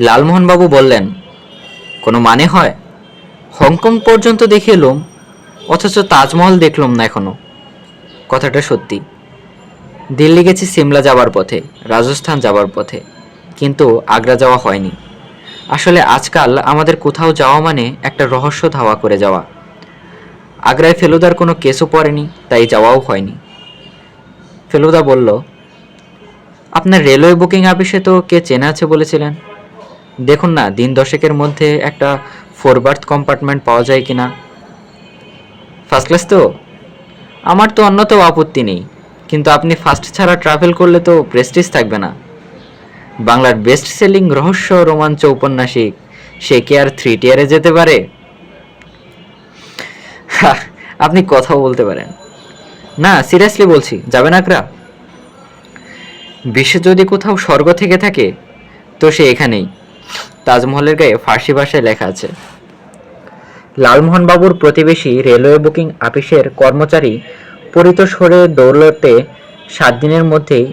লালমোহনবাবু বললেন, কোনো মানে হয়? হংকং পর্যন্ত দেখে এলুম অথচ তাজমহল দেখলাম না এখনও। কথাটা সত্যি। দিল্লি গেছি সিমলা যাবার পথে, রাজস্থান যাবার পথে, কিন্তু আগ্রা যাওয়া হয়নি। আসলে আজকাল আমাদের কোথাও যাওয়া মানে একটা রহস্য ধাওয়া করে যাওয়া। আগ্রায় ফেলুদার কোনো কেসও পড়েনি, তাই যাওয়াও হয়নি। ফেলুদা বলল, আপনার রেলওয়ে বুকিং অফিসে তো কে চেনা আছে বলেছিলেন? দেখুন না, দিন দশেকের মধ্যে একটা ফোর বার্থ কম্পার্টমেন্ট পাওয়া যায় কিনা? ফার্স্ট ক্লাস তো? আমার তো অন্যতেও আপত্তি নেই, কিন্তু আপনি ফার্স্ট ছাড়া ট্রাভেল করলে তো প্রেস্টিজ থাকবে না। বাংলার বেস্ট সেলিং রহস্য রোমাঞ্চ উপন্যাসিক, সে কি আর থ্রি টিয়ারে যেতে পারে? আপনি কথাও বলতে পারেন। না সিরিয়াসলি বলছি যাবেন আকরা বিশ্বে যদি কোথাও স্বর্গ থেকে থাকে, তো সে এখানেই। তাজমহলের গায়ে ফার্সি ভাষায় লেখা আছে। লালমোহন বাবুর প্রতিবেশী রেলওয়ে বুকিং অফিসের কর্মচারী পরিত সরে দৌলতে সাত দিনের মধ্যেই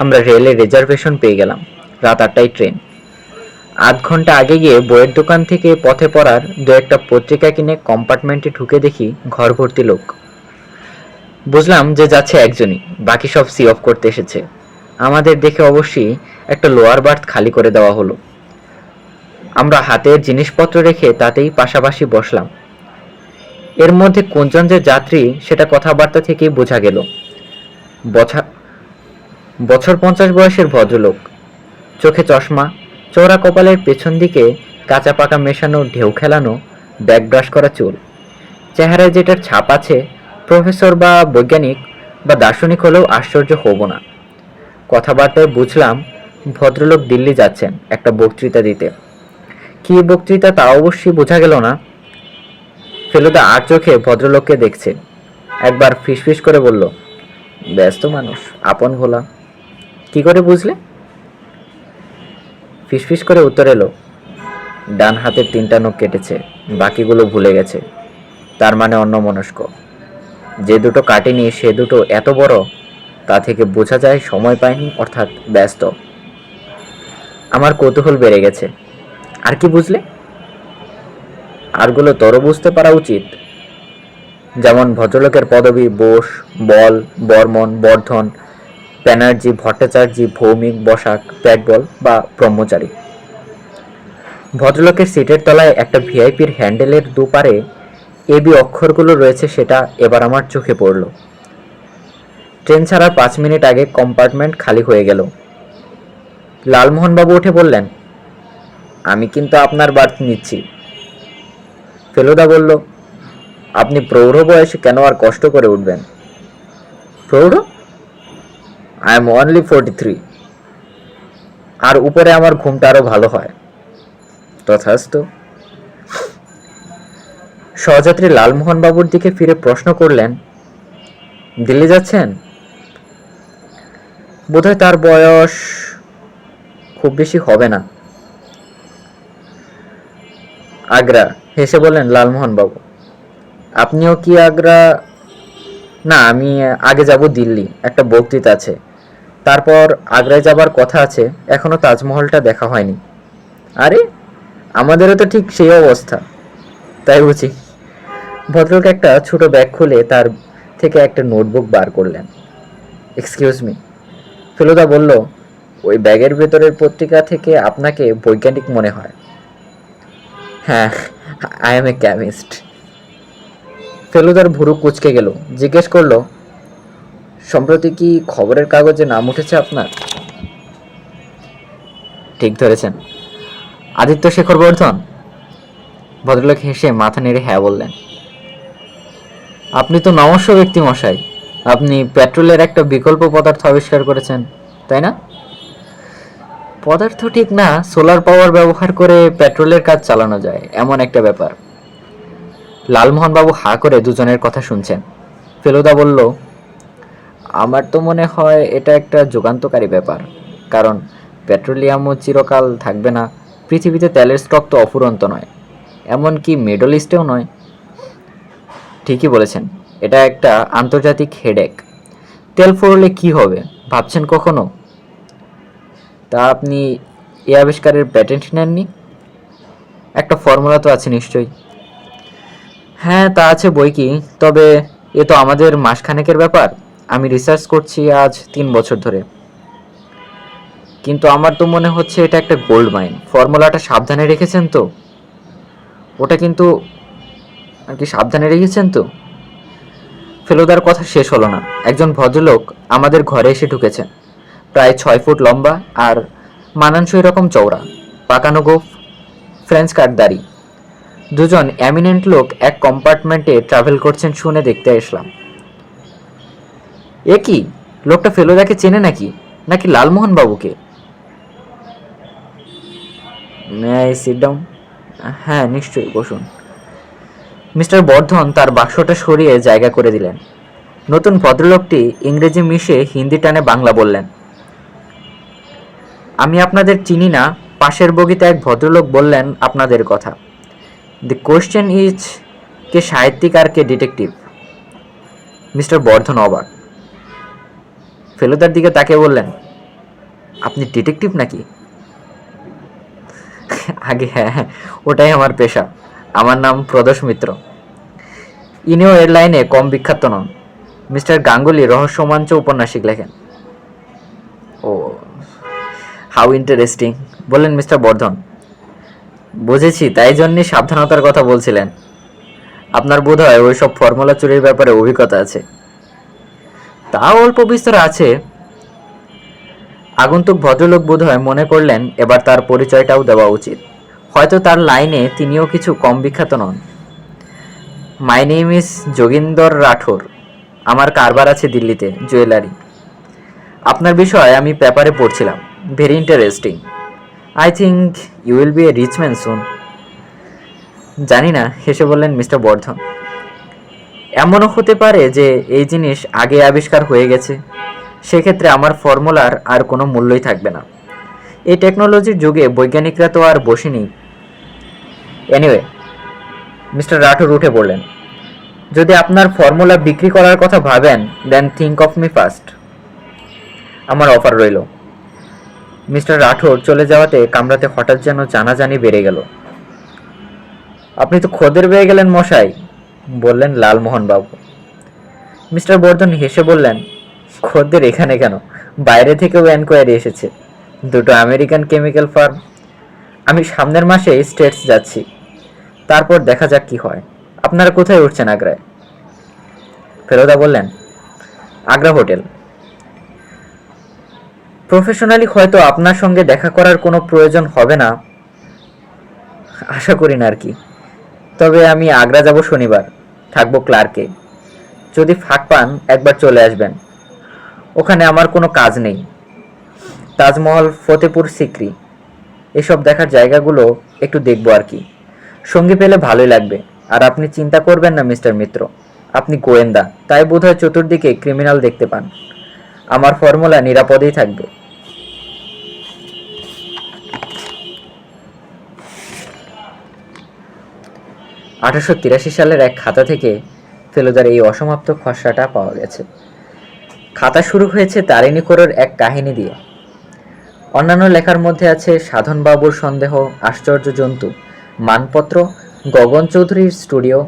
আমরা রেলের রিজার্ভেশন পেয়ে গেলাম। রাত আটটায় ট্রেন। আধ ঘণ্টা আগে গিয়ে বইয়ের দোকান থেকে পথে পড়ার দু একটা পত্রিকা কিনে কম্পার্টমেন্টে ঢুকে দেখি ঘর ভর্তি লোক। বুঝলাম যে যাচ্ছে একজনই, বাকি সব সি অফ করতে এসেছে। আমাদের দেখে অবশ্যই একটা লোয়ার বার্থ খালি করে দেওয়া হলো। আমরা হাতের জিনিসপত্র রেখে তাতেই পাশাপাশি বসলাম। এর মধ্যে কোনজন যে যাত্রী, সেটা কথাবার্তা থেকেই বোঝা গেল। বছা- বছর পঞ্চাশ বয়সের ভদ্রলোক। চোখে চশমা, চওড়া কপালের পেছন দিকে কাঁচা পাকা মেশানো ঢেউ খেলানো, ব্যাগ ব্রাশ করা চুল। চেহারায় যেটার ছাপ আছে, প্রফেসর বা বৈজ্ঞানিক বা দার্শনিক হলেও আশ্চর্য হব না। কথাবার্তায় বুঝলাম, ভদ্রলোক দিল্লি যাচ্ছেন একটা বক্তৃতা দিতে। কী বক্তৃতা তা অবশ্যই বোঝা গেল না। ফেলুদা আর চোখে ভদ্রলোককে দেখছে। একবার ফিসফিস করে বলল, ব্যস্ত মানুষ, আপন ভোলা। কি করে বুঝলে? ফিসফিস করে উত্তর এলো, ডান হাতের তিনটা নখ কেটেছে, বাকিগুলো ভুলে গেছে। তার মানে অন্য মনস্ক যে দুটো কাটেনি, সে দুটো এত বড়, তা থেকে বোঝা যায় সময় পায়নি, অর্থাৎ ব্যস্ত। আমার কৌতূহল বেড়ে গেছে। আর কি বুঝলে? আরগুলো তোরও বুঝতে পারা উচিত। যেমন ভদ্রলোকের পদবি, বোস, বল, বর্মন, বর্ধন, ব্যানার্জি, ভট্টাচার্য, ভৌমিক, বসাক প্যাটবল বা ব্রহ্মচারী। ভদ্রলোকের সিটের তলায় একটা ভিআইপির হ্যান্ডেলের দুপারে এবি অক্ষরগুলো রয়েছে সেটা এবার আমার চোখে পড়ল। ট্রেন ছাড়ার পাঁচ মিনিট আগে কম্পার্টমেন্ট খালি হয়ে গেল। লালমোহনবাবু উঠে বললেন আমি কিন্তু আপনার বার্থ নিচ্ছি। ফেলুদা বলল, আপনি প্রৌঢ় বয়সে কেন আর কষ্ট করে উঠবেন? প্রৌঢ়? I am only forty three আর উপরে আমার ঘুমটা আরও ভালো হয়। তথাস্তু? সহযাত্রী লালমোহন বাবুর দিকে ফিরে প্রশ্ন করলেন, দিল্লি যাচ্ছেন? বোধহয় তার বয়স খুব বেশি হবে না। আগ্রা। হেসে বললেন লালমোহন বাবু আপনিও কি আগ্রা? না, আমি আগে যাব দিল্লি, একটা বক্তৃতা আছে। তারপর আগ্রায় যাবার কথা আছে, এখনও তাজমহলটা দেখা হয়নি। আরে, আমাদেরও তো ঠিক সেই অবস্থা। তাই বুঝি। ভদ্রলোক একটা ছোট ব্যাগ খুলে তার থেকে একটা নোটবুক বার করলেন। এক্সকিউজ মি, ফেলুদা বলল, ওই ব্যাগের ভেতরের পত্রিকা থেকে আপনাকে বৈজ্ঞানিক মনে হয়। হ্যাঁ আই এম এ কেমিস্ট ফেলুদার ভুরু কুচকে গেল। জিজ্ঞেস করল, সম্প্রতি কি খবরের কাগজে নাম উঠেছে আপনার? ঠিক ধরেছেন। আদিত্য শেখর বর্ধন? ভদ্রলোক হেসে মাথা নেড়ে হ্যাঁ বললেন। আপনি তো নমস্য ব্যক্তি মশাই। আপনি পেট্রোলের একটা বিকল্প পদার্থ আবিষ্কার করেছেন, তাই না? পদার্থ ঠিক না সোলার পাওয়ার ব্যবহার করে পেট্রোলের কাজ চালানো যায়, এমন একটা ব্যাপার। লালমোহনবাবু হা করে দুজনের কথা শুনছেন। ফেলুদা বলল, আমার তো মনে হয় এটা একটা যুগান্তকারী ব্যাপার, কারণ পেট্রোলিয়ামও চিরকাল থাকবে না, পৃথিবীতে তেলের স্টক তো অফুরন্ত নয়, এমনকি মিডল ইস্টেও নয়। ঠিকই বলেছেন, এটা একটা আন্তর্জাতিক হেডেক তেল ফুরলে কি হবে, ভাবছেন কখনো? তা আপনি এই আবিষ্কারের প্যাটেন্ট নেননি? একটা ফর্মুলা তো আছে নিশ্চয়ই। হ্যাঁ তা আছে বই কি, তবে এ তো আমাদের মাসখানেকের ব্যাপার। আমি রিসার্চ করছি আজ তিন বছর ধরে। কিন্তু আমার তো মনে হচ্ছে এটা একটা গোল্ড মাইন ফর্মুলাটা সাবধানে রেখেছেন তো? ওটা কিন্তু আর কি সাবধানে রেখেছেন তো? ফেলুদার কথা শেষ হলো না। একজন ভদ্রলোক আমাদের ঘরে এসে ঢুকেছেন। প্রায় ছয় ফুট লম্বা আর মানানসই রকম চওড়া, পাকানো গোফ ফ্রেঞ্চ কাটদারি দুজন এমিনেন্ট লোক এক কম্পার্টমেন্টে ট্রাভেল করছেন শুনে দেখতে আসলাম। এ কি? লোকটা ফেলুদাকে চেনে নাকি? নাকি লালমোহন বাবুকে হ্যাঁ নিশ্চয়ই, বসুন। মিস্টার বর্ধন তার বাক্সটা সরিয়ে জায়গা করে দিলেন। নতুন ভদ্রলোকটি ইংরেজি মিশে হিন্দি টানে বাংলা বললেন। আমি আপনাদের চিনি না পাশের বগিতে এক ভদ্রলোক বললেন আপনাদের কথা। দি কোয়েশ্চেন ইজ কে সাহিত্যিক আর কে ডিটেকটিভ মিস্টার বর্ধন অবাক। ফেলুদার দিকে তাকে বললেন আপনি ডিটেকটিভ নাকি? আগে হ্যাঁ হ্যাঁ, ওটাই আমার পেশা। আমার নাম প্রদোষ মিত্র। ইনিও এর লাইনে কম বিখ্যাত নন। মিস্টার গাঙ্গুলি রহস্যমঞ্চ উপন্যাসিক লেখেন। হাউ ইন্টারেস্টিং বললেন মিস্টার বর্ধন। বুঝেছি, তাই জন্যই সাবধানতার কথা বলছিলেন। আপনার বোধ হয় ওই সব ফর্মুলা চুরির ব্যাপারে অভিজ্ঞতা আছে। তা অল্প বিস্তর আছে। আগন্তুক ভদ্রলোক বোধ হয় মনে করলেন এবার তার পরিচয়টাও দেওয়া উচিত। হয়তো তার লাইনে তিনিও কিছু কম বিখ্যাত নন। My name is Joginder Rathore আমার কারবার আছে দিল্লিতে, জুয়েলারি। আপনার বিষয়ে আমি পেপারে পড়ছিলাম। Very interesting I think you will be a rich man soon জানি না, হেসে বললেন মিস্টার বর্ধন। এমনও হতে পারে যে এই জিনিস আগে আবিষ্কার হয়ে গেছে। সেক্ষেত্রে আমার ফর্মুলার আর কোনো মূল্যই থাকবে না। এই টেকনোলজির যুগে বৈজ্ঞানিকরা তো আর বসেনি। এনিওয়ে মিস্টার রাঠোর উঠে বললেন যদি আপনার ফর্মুলা বিক্রি করার কথা ভাবেন then think of me first আমার অফার রইল। মিস্টার রাঠোর চলে যাওয়াতে কামরাতে হঠাৎ যেন জানাজানি বেড়ে গেল। আপনি তো খোদের পেয়ে গেলেন মশাই, বললেন লালমোহন বাবু মিস্টার বর্ধন হেসে বললেন খদ্দের এখানে কেন? বাইরে থেকেও এনকোয়ারি এসেছে। দুটো আমেরিকান কেমিক্যাল ফার্ম আমি সামনের মাসে স্টেটস যাচ্ছি। তারপর দেখা যাক কি হয়। আপনারা কোথায় উঠছেন আগ্রায়? ফেরোদা বললেন, আগ্রা হোটেল। প্রফেশনালি হয়তো আপনার সঙ্গে দেখা করার কোনো প্রয়োজন হবে না। আশা করি না আর কি। তবে আমি আগ্রা যাব শনিবার, থাকব ক্লার্কে। যদি ফাঁক পান, একবার চলে আসবেন। ওখানে আমার কোনো কাজ নেই। তাজমহল, ফতেপুর, সিকরি, এসব দেখার জায়গাগুলো একটু দেখব আর কি। সঙ্গী পেলে ভালোই লাগবে। আর আপনি চিন্তা করবেন না, মিস্টার মিত্র। আপনি গোয়েন্দা, তাই বোধহয় চতুর্দিকে ক্রিমিনাল দেখতে পান। আমার ফর্মুলা নিরাপদেই থাকবে। আঠারোশো তিরাশি সালের এক খাতা থেকে ফেলুদার এই অসমাপ্ত খসড়াটা পাওয়া গেছে। খাতা শুরু হয়েছে তারিণী কোরোর এক কাহিনী দিয়ে। অন্যান্য লেখার মধ্যে আছে সাধনবাবুর সন্দেহ, আশ্চর্য জন্তু, মানপত্র, গগন চৌধুরীর স্টুডিও,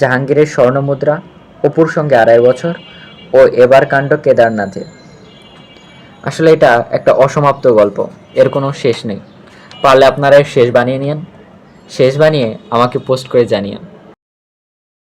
জাহাঙ্গীরের স্বর্ণমুদ্রা, অপুর সঙ্গে আড়াই বছর ও এবার কাণ্ড কেদারনাথে আসলে এটা একটা অসমাপ্ত গল্প, এর কোনো শেষ নেই। পারলে আপনারা শেষ বানিয়ে নিন শেষ বানিয়ে আমাকে পোস্ট করে জানিয়ে